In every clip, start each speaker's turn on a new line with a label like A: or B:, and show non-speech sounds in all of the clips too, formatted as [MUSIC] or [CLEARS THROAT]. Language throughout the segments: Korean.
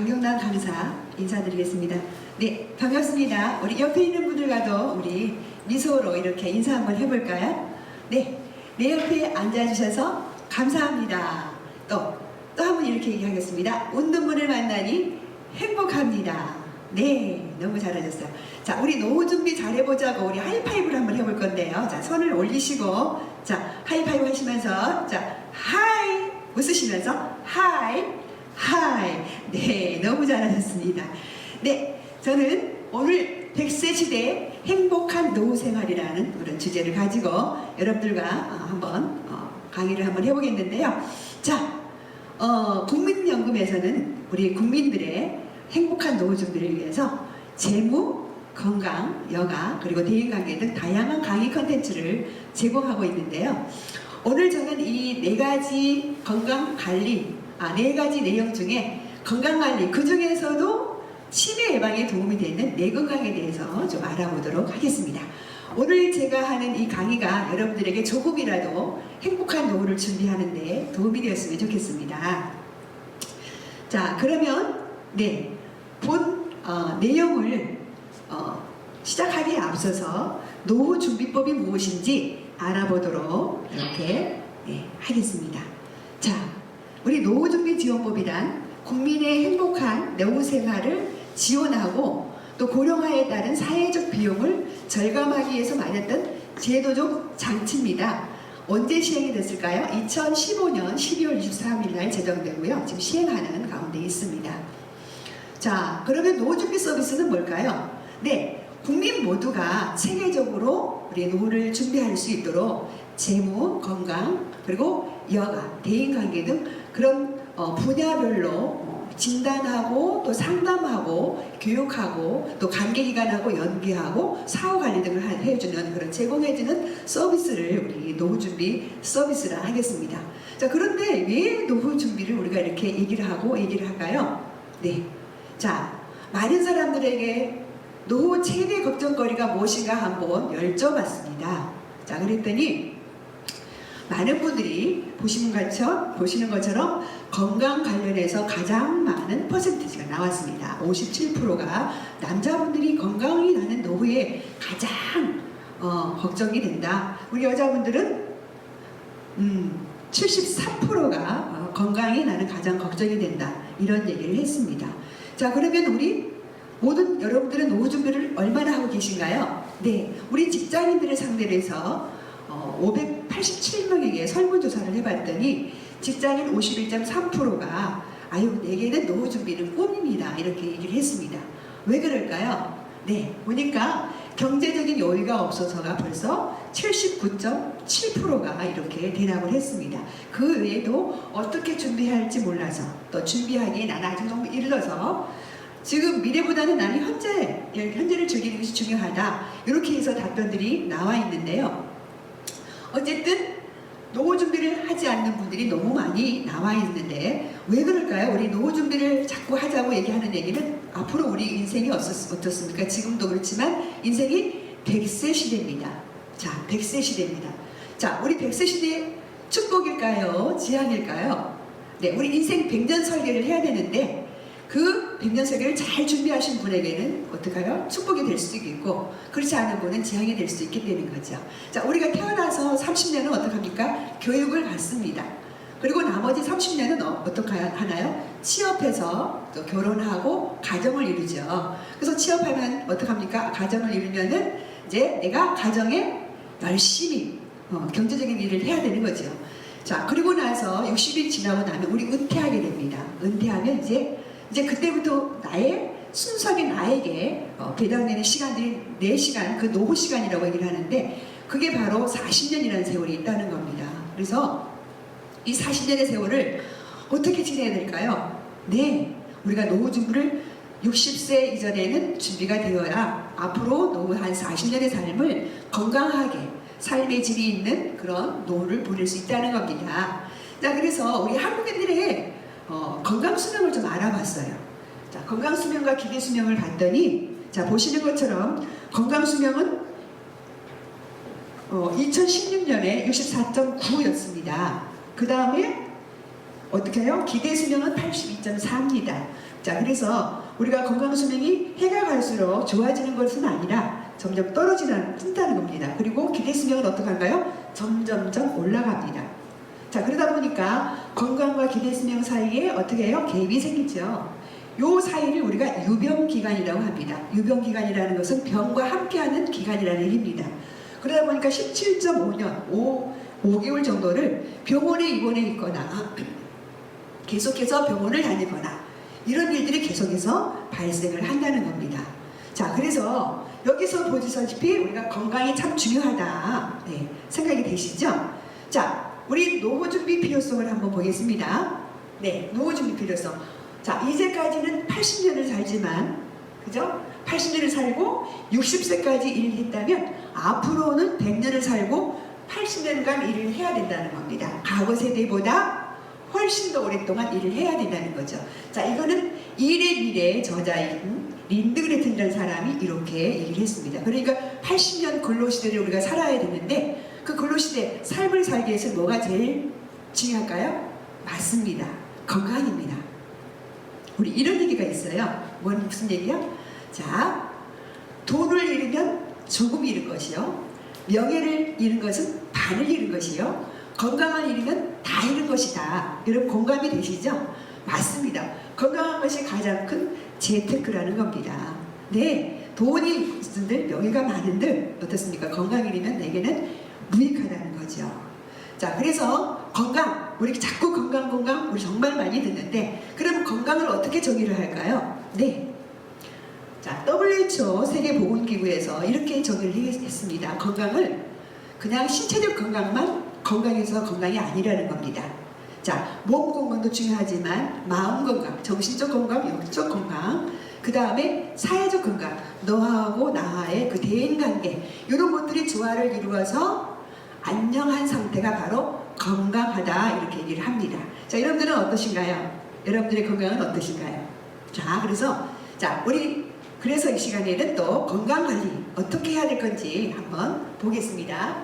A: 강경남 강사 인사드리겠습니다. 네, 반갑습니다. 우리 옆에 있는 분들과도 우리 미소로 이렇게 인사 한번 해볼까요? 네, 내 옆에 앉아주셔서 감사합니다. 또, 또 한번 이렇게 얘기하겠습니다. 웃는 분을 만나니 행복합니다. 네, 너무 잘하셨어요. 자, 우리 노후 준비 잘 해보자고 우리 하이파이브를 한번 해볼 건데요. 자, 손을 올리시고, 자, 하이파이브 하시면서, 자, 하이! 웃으시면서, 하이! 하이! 네, 너무 잘하셨습니다. 네, 저는 오늘 100세 시대 행복한 노후 생활이라는 그런 주제를 가지고 여러분들과 어, 한번 어, 강의를 한번 해보겠는데요. 자, 어, 국민연금에서는 우리 국민들의 행복한 노후 준비를 위해서 재무, 건강, 여가, 그리고 대인관계 등 다양한 강의 컨텐츠를 제공하고 있는데요. 오늘 저는 이 네 가지 건강 관리, 아, 네 가지 내용 중에 건강 관리, 그 중에서도 치매 예방에 도움이 되는 뇌건강에 대해서 좀 알아보도록 하겠습니다. 오늘 제가 하는 이 강의가 여러분들에게 조금이라도 행복한 노후를 준비하는데 도움이 되었으면 좋겠습니다. 자, 그러면 네, 본 어, 내용을 어, 시작하기에 앞서서 노후 준비법이 무엇인지 알아보도록 이렇게 네, 하겠습니다. 자, 우리 노후 준비 지원법이란 국민의 행복한 노후 생활을 지원하고 또 고령화에 따른 사회적 비용을 절감하기 위해서 마련했던 제도적 장치입니다. 언제 시행이 됐을까요? 2015년 12월 23일 날 제정되고요. 지금 시행하는 가운데 있습니다. 자, 그러면 노후 준비 서비스는 뭘까요? 네, 국민 모두가 체계적으로 우리 노후를 준비할 수 있도록 재무, 건강, 그리고 여가, 대인관계 등 그런 어, 분야별로 어, 진단하고 또 상담하고 교육하고 또 관계기관하고 연계하고 사후관리 등을 하- 해주는 그런 제공해주는 서비스를 우리 노후 준비 서비스라 하겠습니다. 자 그런데 왜 노후 준비를 우리가 이렇게 얘기를 하고 얘기를 할까요? 네. 자 많은 사람들에게 노후 최대 걱정거리가 무엇인가 한번 여쭤봤습니다. 자 그랬더니 많은 분들이 보시는 것처럼, 보시는 것처럼 건강 관련해서 가장 많은 퍼센티지가 나왔습니다. 57%가 남자분들이 건강이 나는 노후에 가장 어, 걱정이 된다. 우리 여자분들은 음, 73%가 어, 건강이 나는 가장 걱정이 된다. 이런 얘기를 했습니다. 자, 그러면 우리 모든 여러분들은 노후 준비를 얼마나 하고 계신가요? 네, 우리 직장인들을 상대로 해서 어, 587명에게 설문조사를 해봤더니 직장인 51.3%가 아유 내게는 노후 준비는 꿈입니다 이렇게 얘기를 했습니다. 왜 그럴까요? 네 보니까 경제적인 여유가 없어서가 벌써 79.7%가 이렇게 대답을 했습니다. 그 외에도 어떻게 준비할지 몰라서 또 준비하기에 나는 아직 너무 일러서 지금 미래보다는 나는 현재 현재를 즐기는 것이 중요하다 이렇게 해서 답변들이 나와 있는데요. 어쨌든 노후 준비를 하지 않는 분들이 너무 많이 나와 있는데 왜 그럴까요? 우리 노후 준비를 자꾸 하자고 얘기하는 얘기는 앞으로 우리 인생이 어떻- 어떻습니까? 지금도 그렇지만 인생이 100세 시대입니다. 자, 100세 시대입니다. 자, 우리 100세 시대 축복일까요? 지향일까요? 네, 우리 인생 100년 설계를 해야 되는데 그 100년 설계를 잘 준비하신 분에게는 어떡하요? 축복이 될 수도 있고 그렇지 않은 분은 재앙이 될 수 있게 되는 거죠. 자, 우리가 태어나서 30년은 어떡합니까? 교육을 받습니다. 그리고 나머지 30년은 어, 어떻게 하나요? 취업해서 또 결혼하고 가정을 이루죠. 그래서 취업하면 어떡합니까? 가정을 이루면은 이제 내가 가정에 열심히 어, 경제적인 일을 해야 되는 거죠. 자, 그리고 나서 60일 지나고 나면 우리 은퇴하게 됩니다. 은퇴하면 이제 이제 그때부터 나의 순수하게 나에게 어, 배당되는 시간들이 4시간, 그 노후 시간이라고 얘기를 하는데 그게 바로 40년이라는 세월이 있다는 겁니다. 그래서 이 40년의 세월을 어떻게 지내야 될까요? 네, 우리가 노후 준비를 60세 이전에는 준비가 되어야 앞으로 노후 한 40년의 삶을 건강하게 삶의 질이 있는 그런 노후를 보낼 수 있다는 겁니다. 자, 그래서 우리 한국인들의 어, 건강 수명을 좀 알아봤어요. 자, 건강 수명과 기대 수명을 봤더니 자 보시는 것처럼 건강 수명은 어, 2016년에 64.9였습니다. 그 다음에 어떻게 해요? 기대 수명은 82.4입니다. 자, 그래서 우리가 건강 수명이 해가 갈수록 좋아지는 것은 아니라 점점 떨어진다는 겁니다. 그리고 기대 수명은 어떻게 한가요? 점점점 올라갑니다. 자, 그러다 보니까 건강과 기대 수명 사이에 어떻게 해요? 갭이 생기죠. 요 사이를 우리가 유병 기간이라고 합니다. 유병 기간이라는 것은 병과 함께하는 기간이라는 얘기입니다. 그러다 보니까 17.5년, 5, 5개월 정도를 병원에 입원해 있거나 [CLEARS THROAT] 계속해서 병원을 다니거나 이런 일들이 계속해서 발생을 한다는 겁니다. 자, 그래서 여기서 보시다시피 우리가 건강이 참 중요하다 네, 생각이 되시죠? 자, 우리 노후 준비 필요성을 한번 보겠습니다. 네, 노후 준비 필요성. 자, 이제까지는 80년을 살지만, 그죠? 80년을 살고 60세까지 일을 했다면 앞으로는 100년을 살고 80년간 일을 해야 된다는 겁니다. 과거 세대보다 훨씬 더 오랫동안 일을 해야 된다는 거죠. 자, 이거는 일의 미래의 저자인 린드그레튼이라는 사람이 이렇게 얘기를 했습니다. 그러니까 80년 근로시대를 우리가 살아야 되는데 그 근로시대 삶을 살기 위해서 뭐가 제일 중요할까요? 맞습니다. 건강입니다. 우리 이런 얘기가 있어요. 뭔 무슨 얘기야? 자, 돈을 잃으면 조금 잃은 것이요. 명예를 잃은 것은 반을 잃은 것이요. 건강을 잃으면 다 잃은 것이다. 여러분 공감이 되시죠? 맞습니다. 건강한 것이 가장 큰 재테크라는 겁니다. 네, 돈이 있은들 명예가 많은들 어떻습니까? 건강 잃으면 내게는 무익하다는 거죠. 자, 그래서 건강, 우리 자꾸 건강, 건강, 우리 정말 많이 듣는데, 그럼 건강을 어떻게 정의를 할까요? 네. 자, WHO 세계보건기구에서 이렇게 정의를 했습니다. 건강을 그냥 신체적 건강만 건강해서 건강이 아니라는 겁니다. 자, 몸 건강도 중요하지만 마음 건강, 정신적 건강, 영적 건강, 그 다음에 사회적 건강, 너하고 나와의 그 대인 관계 이런 것들이 조화를 이루어서 안녕한 상태가 바로 건강하다 이렇게 얘기를 합니다. 자, 여러분들은 어떠신가요? 여러분들의 건강은 어떠신가요? 자, 그래서 자, 우리 그래서 이 시간에는 또 건강 관리 어떻게 해야 될 건지 한번 보겠습니다.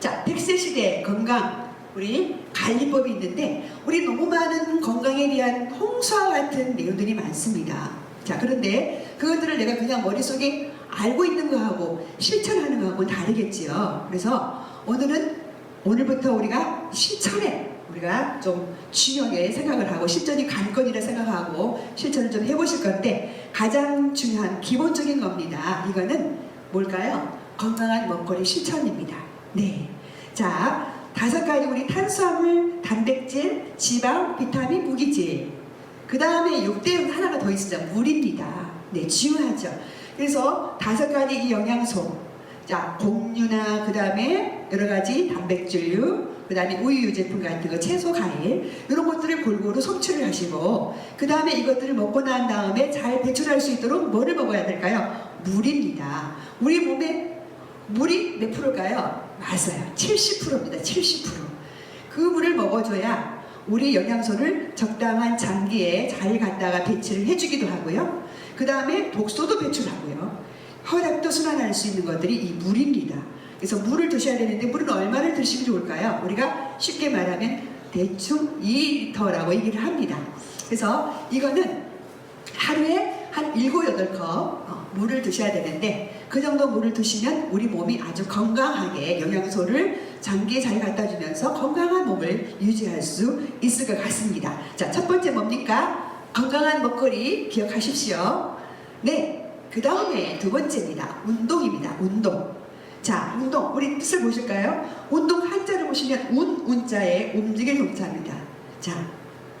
A: 자, 100세 시대 건강 우리 관리법이 있는데 우리 너무 많은 건강에 대한 홍수와 같은 내용들이 많습니다. 자, 그런데 그것들을 내가 그냥 머릿속에 알고 있는 거하고 실천하는 거하고는 다르겠지요. 그래서 오늘은 오늘부터 우리가 실천에 우리가 좀 중요하게 생각을 하고 실전이 관건이라 생각하고 실천을 좀 해보실 건데 가장 중요한 기본적인 겁니다. 이거는 뭘까요? 건강한 먹거리 실천입니다. 네. 자, 다섯 가지 우리 탄수화물, 단백질, 지방, 비타민, 무기질. 그 다음에 육대 하나가 더 있죠. 물입니다. 네, 중요하죠. 그래서 다섯 가지 이 영양소. 자, 곡류나 그 다음에 여러 가지 단백질류, 그 다음에 우유 제품 같은 거, 채소, 과일 이런 것들을 골고루 섭취를 하시고 그 다음에 이것들을 먹고 난 다음에 잘 배출할 수 있도록 뭐를 먹어야 될까요? 물입니다. 우리 몸에 물이 몇 프로일까요? 맞아요. 70%입니다. 70%. 그 물을 먹어줘야 우리 영양소를 적당한 장기에 잘 갖다가 배치를 해주기도 하고요. 그 다음에 독소도 배출하고요. 혈액도 순환할 수 있는 것들이 이 물입니다. 그래서 물을 드셔야 되는데 물은 얼마를 드시면 좋을까요? 우리가 쉽게 말하면 대충 2리터라고 얘기를 합니다. 그래서 이거는 하루에 한 7, 8컵 어, 물을 드셔야 되는데 그 정도 물을 드시면 우리 몸이 아주 건강하게 영양소를 장기에 잘 갖다 주면서 건강한 몸을 유지할 수 있을 것 같습니다. 자, 첫 번째 뭡니까? 건강한 먹거리 기억하십시오. 네, 그 다음에 두 번째입니다. 운동입니다. 운동. 자, 운동. 우리 뜻을 보실까요? 운동 한자를 보시면 운, 운자에 움직일 동자입니다. 자,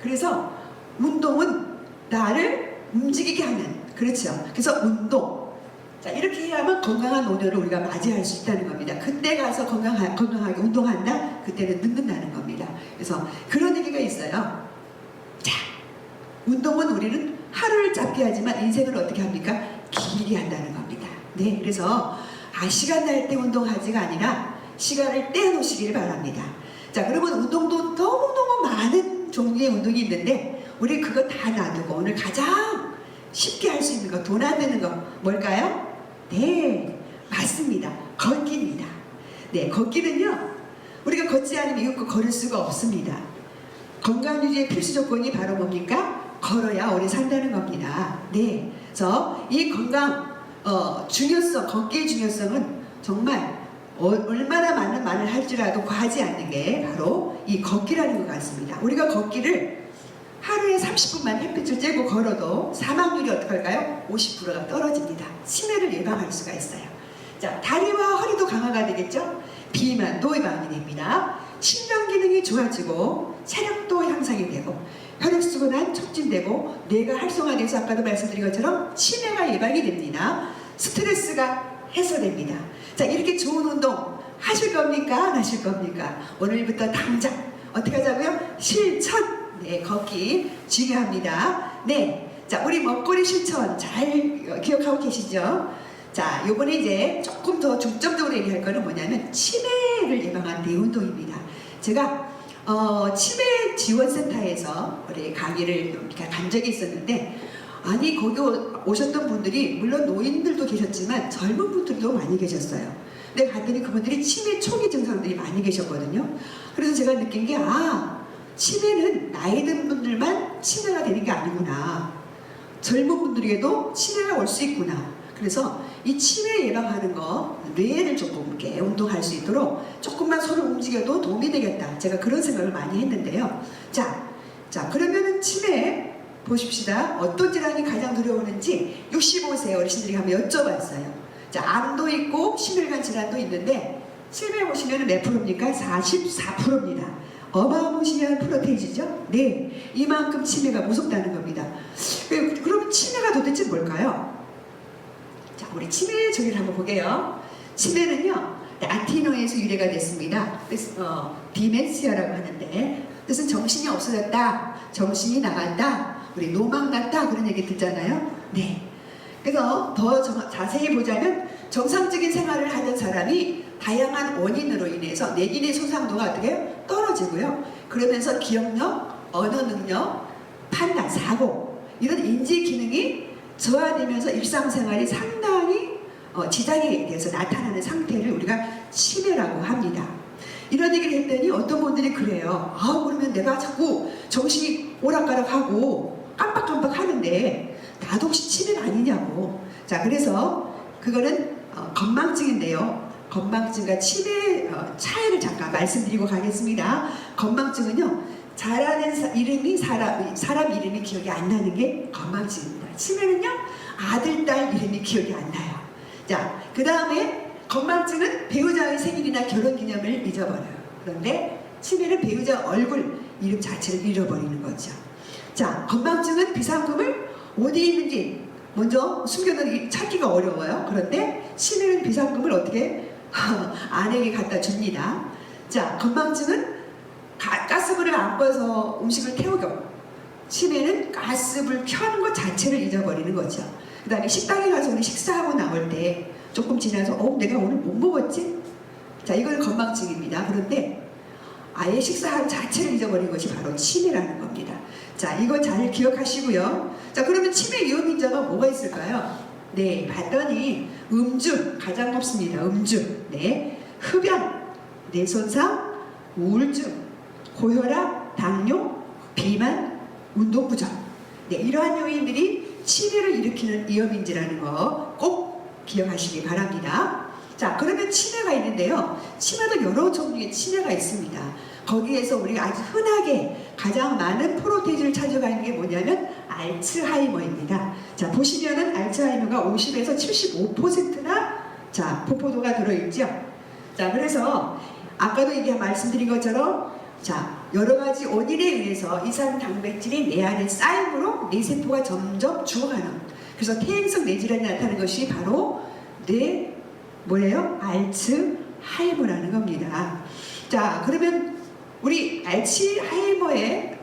A: 그래서 운동은 나를 움직이게 하는, 그렇죠. 그래서 운동. 자, 이렇게 해야만 건강한 노년을 우리가 맞이할 수 있다는 겁니다. 그때 가서 건강하, 건강하게 운동한다? 그때는 늙는다는 겁니다. 그래서 그런 얘기가 있어요. 자, 운동은 우리는 하루를 짧게 하지만 인생을 어떻게 합니까? 길게 한다는 겁니다. 네, 그래서 아, 시간 날 때 운동하지가 아니라 시간을 떼놓으시길 바랍니다. 자, 그러면 운동도 너무너무 많은 종류의 운동이 있는데 우리 그거 다 놔두고 오늘 가장 쉽게 할 수 있는 거, 돈 안 드는 거 뭘까요? 네, 맞습니다. 걷기입니다. 네, 걷기는요, 우리가 걷지 않으면 이거 걸을 수가 없습니다. 건강 유지의 필수 조건이 바로 뭡니까? 걸어야 오래 산다는 겁니다. 네. 그래서 이 건강 어, 중요성, 걷기의 중요성은 정말 어, 얼마나 많은 말을 할지라도 과하지 않는 게 바로 이 걷기라는 것 같습니다. 우리가 걷기를 하루에 30분만 햇빛을 쬐고 걸어도 사망률이 어떡할까요? 50%가 떨어집니다. 치매를 예방할 수가 있어요. 자, 다리와 허리도 강화가 되겠죠? 비만도 예방이 됩니다. 신경 기능이 좋아지고 체력도 향상이 되고 혈액순환 촉진되고 뇌가 활성화돼서 아까도 말씀드린 것처럼 치매가 예방이 됩니다. 스트레스가 해소됩니다. 자, 이렇게 좋은 운동 하실 겁니까? 안 하실 겁니까? 오늘부터 당장 어떻게 하자고요? 실천! 네, 걷기 중요합니다. 네, 자, 우리 먹거리 실천 잘 어, 기억하고 계시죠? 자, 요번에 이제 조금 더 중점적으로 얘기할 거는 뭐냐면 치매를 예방하는 대운동입니다. 제가 어, 치매 지원센터에서 우리 강의를 이렇게 간 적이 있었는데 아니 거기 오- 오셨던 분들이 물론 노인들도 계셨지만 젊은 분들도 많이 계셨어요. 근데 갔더니 그분들이 치매 초기 증상들이 많이 계셨거든요. 그래서 제가 느낀 게 아, 치매는 나이 든 분들만 치매가 되는 게 아니구나. 젊은 분들에게도 치매가 올 수 있구나. 그래서 이 치매 예방하는 거 뇌를 조금 이렇게 운동할 수 있도록 조금만 손을 움직여도 도움이 되겠다. 제가 그런 생각을 많이 했는데요. 자, 자 그러면은 치매 보십시다. 어떤 질환이 가장 두려우는지 65세 어르신들이 한번 여쭤봤어요. 자, 암도 있고 심혈관 질환도 있는데 치매 보시면 몇 프로입니까? 44%입니다. 어마무시한 프로테이지죠? 네, 이만큼 치매가 무섭다는 겁니다. 그- 그럼 치매가 도대체 뭘까요? 자, 우리 치매 정의를 한번 보게요. 치매는요, 라틴어에서 유래가 됐습니다. 그래서 어, 디멘시아라고 하는데, 뜻은 정신이 없어졌다, 정신이 나간다, 우리 노망 났다 그런 얘기 듣잖아요. 네. 그래서 더 정- 자세히 보자면 정상적인 생활을 하는 사람이 다양한 원인으로 인해서 내인의 소상도가 어떻게? 떨어지고요. 그러면서 기억력, 언어 능력, 판단, 사고 이런 인지 기능이 저하되면서 일상생활이 상당히 어, 지장이 돼서 나타나는 상태를 우리가 치매라고 합니다. 이런 얘기를 했더니 어떤 분들이 그래요. 아 그러면 내가 자꾸 정신이 오락가락하고 깜빡깜빡 하는데 나도 혹시 치매 아니냐고. 자 그래서 그거는 어, 건망증인데요. 건망증과 치매 어, 차이를 잠깐 말씀드리고 가겠습니다. 건망증은요. 잘하는 사- 이름이 사람 사람 이름이 기억이 안 나는 게 건망증입니다. 치매는요. 아들 딸 이름이 기억이 안 나요. 자, 그 다음에 건망증은 배우자의 생일이나 결혼 기념을 잊어버려요. 그런데 치매는 배우자 얼굴 이름 자체를 잃어버리는 거죠. 자, 건망증은 비상금을 어디 있는지 먼저 숨겨놓기 찾기가 어려워요. 그런데 치매는 비상금을 어떻게 [LAUGHS] 아내에게 갖다 줍니다. 자, 건망증은 가, 가스불을 안 꺼서 음식을 태우고 치매는 가스불 켜는 것 자체를 잊어버리는 거죠. 그 다음에 식당에 가서 우리 식사하고 나올 때 조금 지나서 어 내가 오늘 못 먹었지? 자 이건 건망증입니다. 그런데 아예 식사하는 자체를 잊어버린 것이 바로 치매라는 겁니다. 자 이거 잘 기억하시고요. 자 그러면 치매 위험 인자가 뭐가 있을까요? 네 봤더니 음주 가장 높습니다. 음주 네 흡연 뇌 손상 우울증 고혈압 당뇨 비만 운동 부족 네 이러한 요인들이 치매를 일으키는 위험인지라는 거 꼭 기억하시기 바랍니다. 자, 그러면 치매가 있는데요. 치매도 여러 종류의 치매가 있습니다. 거기에서 우리가 아주 흔하게 가장 많은 프로테이즈를 찾아가는 게 뭐냐면 알츠하이머입니다. 자, 보시면은 알츠하이머가 50에서 75%나 자, 포포도가 들어있죠. 자, 그래서 아까도 이게 말씀드린 것처럼 자, 여러 가지 원인에 의해서 이산 단백질이 내 안에 쌓임으로 뇌 세포가 점점 죽어가는 그래서 퇴행성 뇌질환이 나타나는 것이 바로 뇌 뭐예요? 알츠하이머라는 겁니다. 자, 그러면 우리 알츠하이머의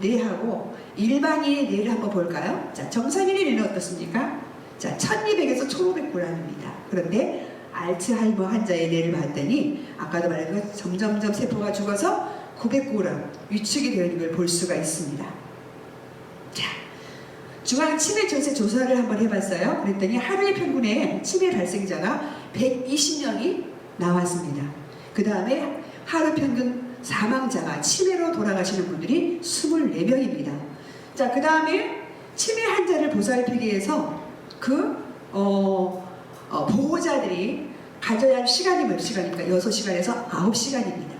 A: 뇌하고 일반인의 뇌를 한번 볼까요? 자, 정상인의 뇌는 어떻습니까? 자, 1200에서 1500g입니다. 그런데 알츠하이머 환자의 뇌를 봤더니 아까도 말한 것 점점점 세포가 죽어서 900g 위축이 되는 걸 볼 수가 있습니다. 자, 중앙 치매 전세 조사를 한번 해봤어요. 그랬더니 하루의 평균에 치매 발생자가 120명이 나왔습니다. 그 다음에 하루 평균 사망자가 치매로 돌아가시는 분들이 24명입니다. 자, 그 다음에 치매 환자를 보살피기 위해서 그, 어, 어, 보호자들이 가져야 할 시간이 몇 시간입니까? 6시간에서 9시간입니다.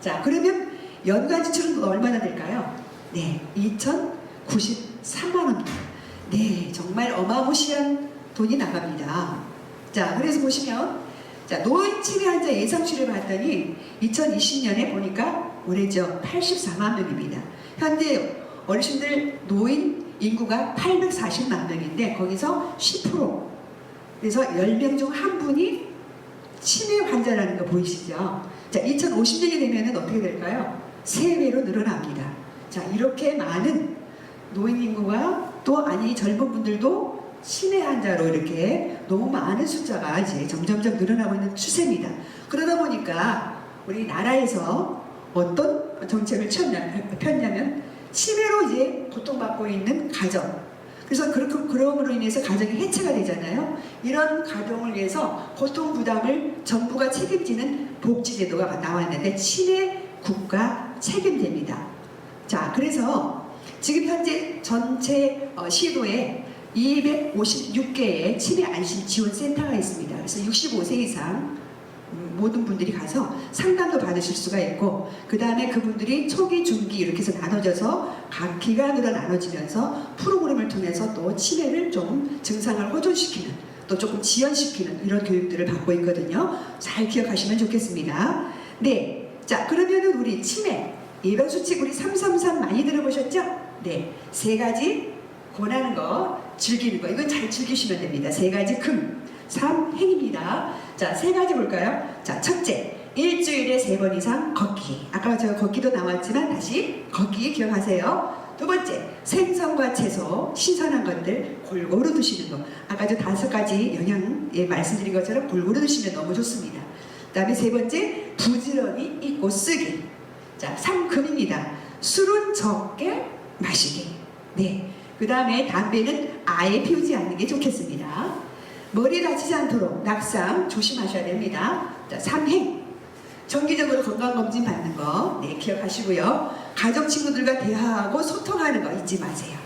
A: 자, 그러면 연간 지출은 얼마나 될까요? 네, 2,093만 원입니다. 네, 정말 어마무시한 돈이 나갑니다. 자, 그래서 보시면 자, 노인 치매 환자 예상 치료 봤더니 2020년에 보니까 올해죠 84만 명입니다. 현재 어르신들 노인 인구가 840만 명인데 거기서 10% 그래서 10명 중 한 분이 치매 환자라는 거 보이시죠? 자, 2050년이 되면은 어떻게 될까요? 세 배로 늘어납니다. 자, 이렇게 많은 노인 인구가 또 아니 젊은 분들도 치매 환자로 이렇게 너무 많은 숫자가 이제 점점점 늘어나고 있는 추세입니다. 그러다 보니까 우리 나라에서 어떤 정책을 폈냐- 폈냐면 치매로 이제 고통받고 있는 가정 그래서 그렇게 그럼으로 인해서 가정이 해체가 되잖아요. 이런 가정을 위해서 고통 부담을 정부가 책임지는 복지 제도가 나왔는데 치매 국가 책임제입니다. 자, 그래서 지금 현재 전체 어, 시도에 256개의 치매 안심 지원 센터가 있습니다. 그래서 65세 이상 음, 모든 분들이 가서 상담도 받으실 수가 있고 그 다음에 그분들이 초기, 중기 이렇게 해서 나눠져서 각 기간으로 나눠지면서 프로그램을 통해서 또 치매를 좀 증상을 호전시키는 또 조금 지연시키는 이런 교육들을 받고 있거든요. 잘 기억하시면 좋겠습니다. 네, 자 그러면은 우리 치매 예방 수칙 우리 333 많이 들어보셨죠? 네, 세 가지 권하는 거 즐기는 거 이건 잘 즐기시면 됩니다. 세 가지 금, 삼 행입니다. 자, 세 가지 볼까요? 자, 첫째, 일주일에 세 번 이상 걷기. 아까 제가 걷기도 나왔지만 다시 걷기 기억하세요. 두 번째, 생선과 채소, 신선한 것들 골고루 드시는 거. 아까 저 다섯 가지 영양 예, 말씀드린 것처럼 골고루 드시면 너무 좋습니다. 그다음에 세 번째, 부지런히 잊고 쓰기. 자, 삼금입니다. 술은 적게 마시기. 네. 그 다음에 담배는 아예 피우지 않는 게 좋겠습니다. 머리 다치지 않도록 낙상 조심하셔야 됩니다. 자, 삼행. 정기적으로 건강검진 받는 거, 네, 기억하시고요. 가족 친구들과 대화하고 소통하는 거 잊지 마세요.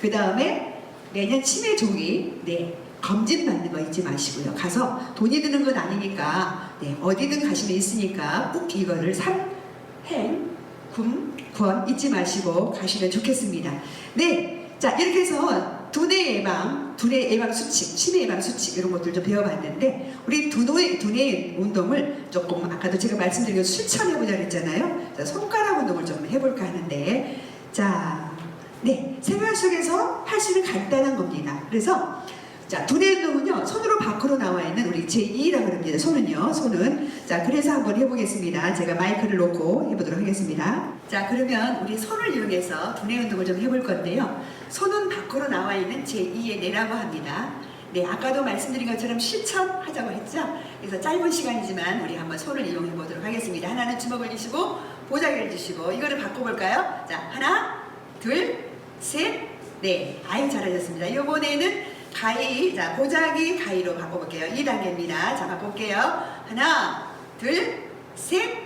A: 그 다음에 매년 치매 조기, 네, 검진 받는 거 잊지 마시고요. 가서 돈이 드는 건 아니니까, 네, 어디든 가시면 있으니까 꼭 이거를 삼행, 금, 권 잊지 마시고 가시면 좋겠습니다. 네, 자, 이렇게 해서 두뇌 예방, 두뇌 예방 수칙, 치매 예방 수칙 이런 것들 좀 배워봤는데 우리 두뇌 두뇌 운동을 조금 아까도 제가 말씀드린 거 실천해 보자 그랬잖아요. 자, 손가락 운동을 좀 해볼까 하는데 자, 네, 생활 속에서 할 수 있는 간단한 겁니다. 그래서 자, 두뇌 운동은요, 손으로 밖으로 나와 있는 우리 제2라고 합니다. 손은요, 손은. 자, 그래서 한번 해보겠습니다. 제가 마이크를 놓고 해보도록 하겠습니다. 자, 그러면 우리 손을 이용해서 두뇌 운동을 좀 해볼 건데요. 손은 밖으로 나와 있는 제2의 뇌라고 합니다. 네, 아까도 말씀드린 것처럼 실천하자고 했죠? 그래서 짧은 시간이지만 우리 한번 손을 이용해 보도록 하겠습니다. 하나는 주먹을 쥐시고 보자기를 주시고 이거를 바꿔볼까요? 자, 하나, 둘, 셋, 네. 아이 잘하셨습니다. 이번에는 가위, 자, 보자기 가위로 바꿔볼게요. 2단계입니다. 자, 바꿔볼게요. 하나, 둘, 셋,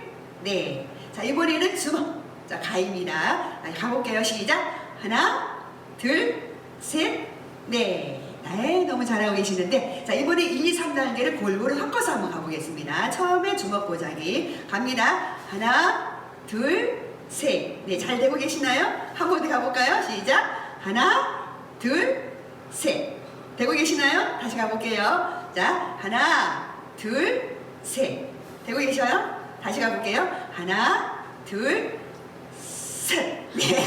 A: 네. 자, 이번에는 주먹. 자, 가위입니다. 아, 가볼게요. 시작. 하나, 둘, 셋, 네. 네, 너무 잘하고 계시는데, 자, 이번에 2, 3단계를 골고루 섞어서 한번 가보겠습니다. 처음에 주먹 보자기 갑니다. 하나, 둘, 셋. 네, 잘 되고 계시나요? 한 번 더 가볼까요? 시작. 하나, 둘, 셋. 되고 계시나요? 다시 가볼게요. 자, 하나, 둘, 셋. 되고 계셔요? 다시 가볼게요. 하나, 둘, 셋. 네,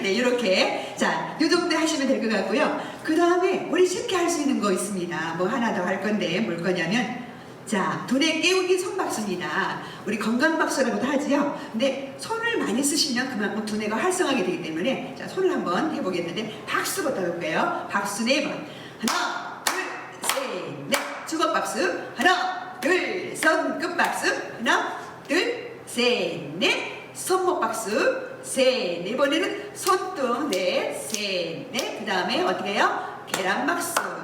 A: [LAUGHS] 네 이렇게. 자, 요 정도 하시면 될 것 같고요. 그 다음에 우리 쉽게 할 수 있는 거 있습니다. 뭐 하나 더 할 건데, 뭘 거냐면, 자, 두뇌 깨우기 손박수입니다. 우리 건강박수라고도 하지요. 근데 손을 많이 쓰시면 그만큼 두뇌가 활성하게 되기 때문에 자, 손을 한번 해보겠는데 박수부터 해볼게요. 박수 네 번. 하나, 둘, 셋, 넷. 주먹박수. 하나, 둘, 손끝박수. 하나, 둘, 셋, 넷. 손목박수. 셋, 네 번에는 손등 넷, 셋, 넷. 그 다음에 어떻게 해요? 계란박수.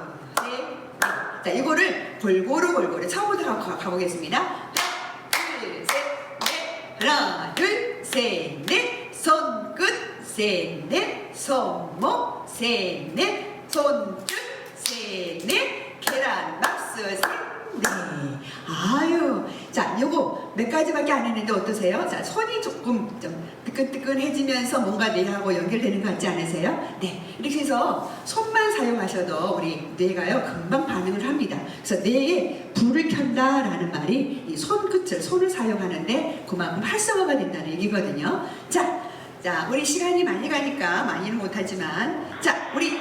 A: 자, 이거를 골고루 골고루 처음부터 가, 가보겠습니다. 하나, 둘, 셋, 넷. 하나, 둘, 셋, 넷. 손끝, 셋, 넷. 손목, 셋, 넷. 손끝, 셋, 넷. 계란 박스, 셋, 넷. 아유. 자, 몇 가지밖에 안 했는데 어떠세요? 자, 손이 조금 좀 뜨끈뜨끈해지면서 뭔가 뇌하고 연결되는 것 같지 않으세요? 네. 이렇게 해서 손만 사용하셔도 우리 뇌가요, 금방 반응을 합니다. 그래서 뇌에 불을 켠다라는 말이 이 손끝을, 손을 사용하는데 그만큼 활성화가 된다는 얘기거든요. 자, 자, 우리 시간이 많이 가니까 많이는 못하지만, 자, 우리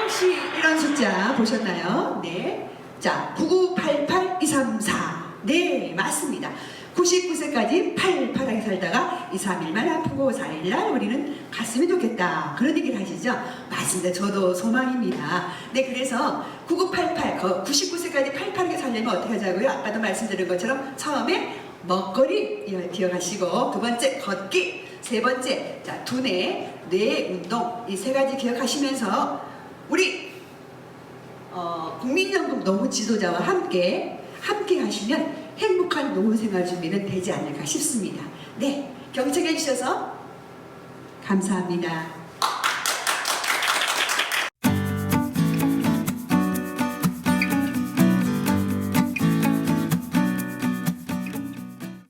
A: 혹시 이런 숫자 보셨나요? 네. 자, 9988234. 네, 맞습니다. 99세까지 팔팔하게 살다가 2, 3일만 아프고 4일날 우리는 갔으면 좋겠다. 그런 얘기를 하시죠? 맞습니다. 저도 소망입니다. 네, 그래서 9988, 99세까지 팔팔하게 살려면 어떻게 하자고요? 아까도 말씀드린 것처럼 처음에 먹거리 기억하시고 두 번째 걷기, 세 번째 자 두뇌, 뇌 운동 이 세 가지 기억하시면서 우리 어, 국민연금 노후 지도자와 함께 함께 하시면 행복한 노후 생활 준비는 되지 않을까 싶습니다. 네, 경청해 주셔서 감사합니다.